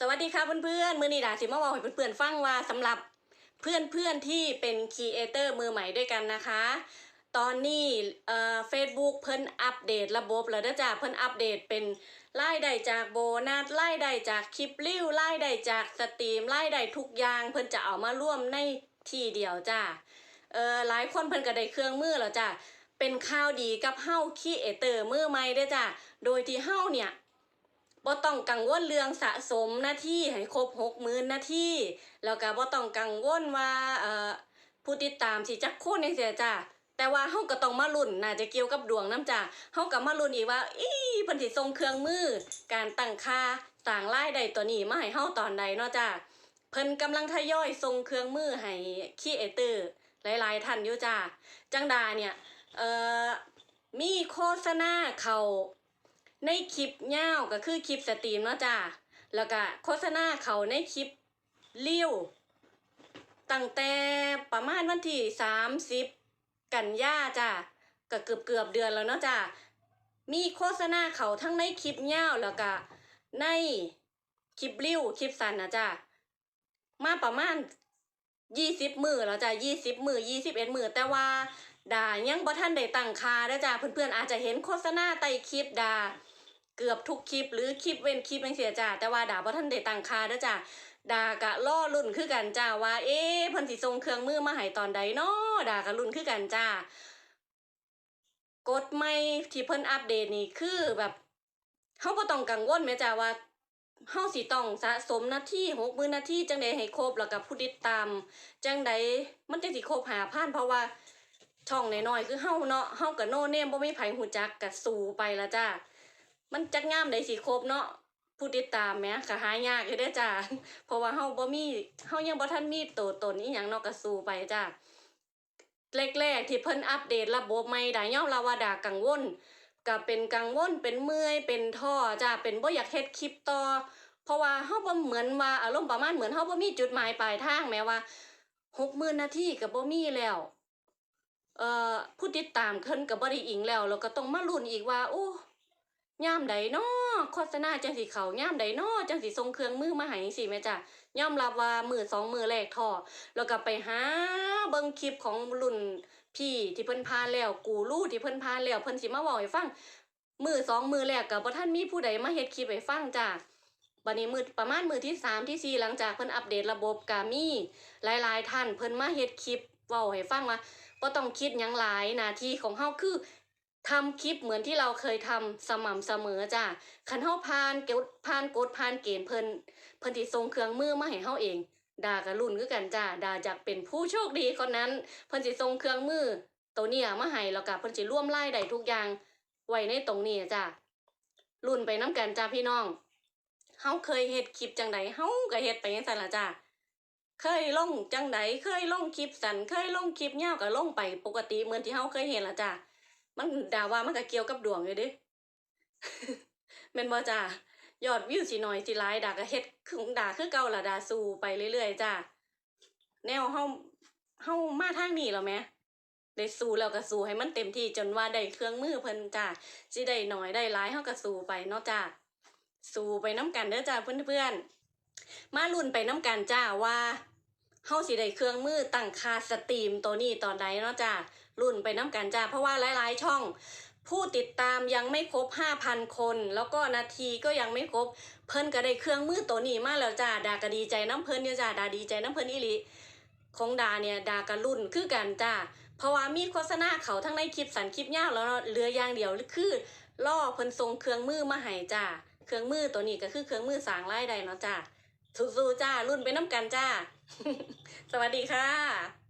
สวัสดีค่ะเพื่อนๆ มือนีดาสิมาบอกให้เพื่อนๆฟังว่าสำหรับเพื่อนๆที่เป็นครีเอเตอร์มือใหม่ด้วยกันนะคะ ตอนนี้เอ่อ Facebook เพิ่นอัปเดตระบบแล้วเด้อจ้าเพิ่นอัปเดตเป็นรายได้จากโบนัสรายได้จากคลิปริ้วรายได้จากสตรีมรายได้ทุกอย่างเพิ่นจะเอามาร่วมในที่เดียวจ้าเอ่อหลายคนเพิ่นก็ได้เครื่องมือแล้วจ้าเป็นข่าวดีกับเฮ้าครีเอเตอร์มือใหม่ด้อจ้าโดยที่เฮ้าเนี่ย บ่ต้องกังวลเรื่องสะสมหน้าที่ให้ครบหกหมื่นหน้าที่ แล้วก็บ่ต้องกังวลว่าเอ่อผู้ติดตามสิจักคนจังซี่จ้ะแต่ว่าเฮาก็ต้องมาลุ้นน่าจะเกี่ยวกับดวงนํจ้ะเฮาก็มาลุ้นอีกว่าอีเพิ่นสิส่งเครื่องมือ การตั้งค่าสร้างรายได้ตัวนี้มาให้เฮาตอนใดเนาะจ้ะเพิ่นกำลังทยอยส่งเครื่องมือให้ครีเอเตอร์หลายๆท่านอยู่จ้ะจังดาเนี่ยเอ่อมีโฆษณาเข้า ในคลิปยาวก็คือคลิปสตรีมเนาะจ้าแล้วก็โฆษณาเขาในคลิปเลี้ยวตั้งแต่ประมาณวันที่สามสิบกันยาจ้าก็เกือบเกือบเดือนแล้วเนาะจ้ามีโฆษณาเขาทั้งในคลิปยาวแล้วก็ในคลิปเลี้ยวคลิปสั้นนะจ้ามาประมาณยี่สิบมือแล้วจ้ะยี่สิบมือยี่สิบเอ็ดมือแต่ว่าดายังบ่ท่านได้ตั้งคาเด้อจ้าเพื่อนๆอาจจะเห็นโฆษณาใต้คลิปดา เกือบทุกคลิปหรือคลิปเว้นคลิปจังซี่จ้าแต่ว่าดาบ่ทันได้ตังค่าเด้อจ้าดากะล่อรุ่นคือกันจ้าว่า เอ๊เพิ่นสิส่งเครื่องมือมาให้ตอนใดเนาะดากะรุ่นคือกันจ้ากดใหม่ที่เพิ่นอัปเดตนี่คือแบบเฮาบ่ต้องกังวลแม่จ้าว่าเฮาสิต้องสะสมนาที60,000นาทีจังไดให้ครบแล้วก็ผู้ติดตามจังไดมันจังสิครบ5,000เพราะว่าช่องน้อยๆคือเฮาเนาะเฮาก็โนเนมบ่มีไผฮู้จักก็สู้ไปละจ้า มันจักงามได้สิครบเนาะผู้ติดตามแหมก็หายากอยู่เด้อจ้าเพราะว่าเฮาบ่มีเฮายังบ่ทันมีตัวตนอีหยังเนาะก็สู้ไปจ้าแรกๆที่เพิ่นอัปเดตระบบใหม่ได้ยอมรับว่าดากังวลก็เป็นกังวลเป็นเมื่อยเป็นท้อจ้าเป็นบ่อยากเฮ็ดคลิปต่อเพราะว่าเฮาบ่เหมือนว่าอารมณ์ประมาณเหมือนเฮาบ่มีจุดหมายปลายทางแม้ว่า60,000นาทีก็บ่มีแล้วเอ่อผู้ติดตามเพิ่นก็บ่ได้อิงแล้วแล้วก็ต้องมาลุ้นอีกว่าโอ้ ย่ามใดน้อโฆษณาจังสิเขาย่ามใดน้อจังสิส่งเครื่องมือมาห้จังซี่แม่จ้ะย่อมรับว่ามือสองมือแรกท้อแล้วก็ไปหาเบิ่งคลิปของรุ่นพี่ที่เพิ่นผ่าแล้วกูรู้ที่เพิ่นผ่าแล้วเพิ่นสิมาเว้าให้ฟังมือสองมือแรกก็บ่ทันมีผู้ใดมาเฮ็ดคลิปให้ฟังจ้ะบัดนี้มือประมาณมือที่สามที่สี่หลังจากเพิ่นอัปเดตระบบก็มีหลายๆท่านเพิ่นมาเฮ็ดคลิปเว้าให้ฟังว่าบ่ต้องคิดหยังหลายหน้าที่ของเฮาคือ ทำคลิปเหมือนที่เราเคยทำสม่ำเสมอจ้ะคันเฮาผ่านเกฎผ่านกฎผ่านเกณฑ์เพิ่นเพิ่นสิส่งเครื่องมือมาให้เฮาเองด่าก็รุ่นคือกันจ้าด่าอยากเป็นผู้โชคดีคนนั้นเพิ่นสิส่งเครื่องมือตัวเนี้ยมาให้แล้วก็เพิ่นสิร่วมรายได้ทุกอย่างไว้ในตรงนี้จ้ารุ่นไปน้ำกันจ้าพี่น้องเฮาเคยเฮ็ดคลิปจังใดเฮาก็เฮ็ดไปจังซั่นล่ะจ้าเคยลงจังใดเคยลงคลิปสันเคยลงคลิปยาวก็ลงไปปกติเหมือนที่เฮาเคยเห็นล่ะจ้า มันดาว่ามันก็เกี่ยวกับดวงอยู่เด้แม่นบ่จ้ายอดวิวสิน้อยสิหลายดาก็เฮ็ดคือของดาคือเก่าล่ะดาสู้ไปเรื่อยๆจ้าแนวเฮาเฮามาทางนี้แล้วแหมได้สู้แล้วก็สู้ให้มันเต็มที่จนว่าได้เครื่องมือเพิ่นจ้าสิได้น้อยได้หลายเฮาก็สู้ไปเนาะจ้าสู้ไปน้กันเด้อจ้าเพื่อนๆมาลุ้นไปน้กันจ้าว่า เฮาสิได้เครื่องมือตั้งค่าสตรีมตัวนี้ตอนใดเนาะจ้ารุ่นไปน้ำกันจ้าเพราะว่าหลายๆช่อง ผู้ติดตามยังไม่ครบ 5,000 คน แล้วก็นาทีก็ยังไม่ครบ เพิ่นก็ได้เครื่องมือตัวนี้มาแล้วจ้าดาก็ดีใจน้ำเพิ่นเนี่ยจ้าดาดีใจน้ำเพิ่นอีหลีของดาเนี่ยดากะรุ่นคือกันจ้าเพราะว่ามีโฆษณาเขาทั้งในคลิปสันคลิปยาวแล้วเนาะเรืออย่างเดียวคือล่อเพิ่นส่งเครื่องมือมาให้จ้าเครื่องมือตัวนี้ก็คือเครื่องมือสางรายได้เนาะจ้าสู้ๆจ้ารุ่นไปน้ำกันจ้า สวัสดีค่ะ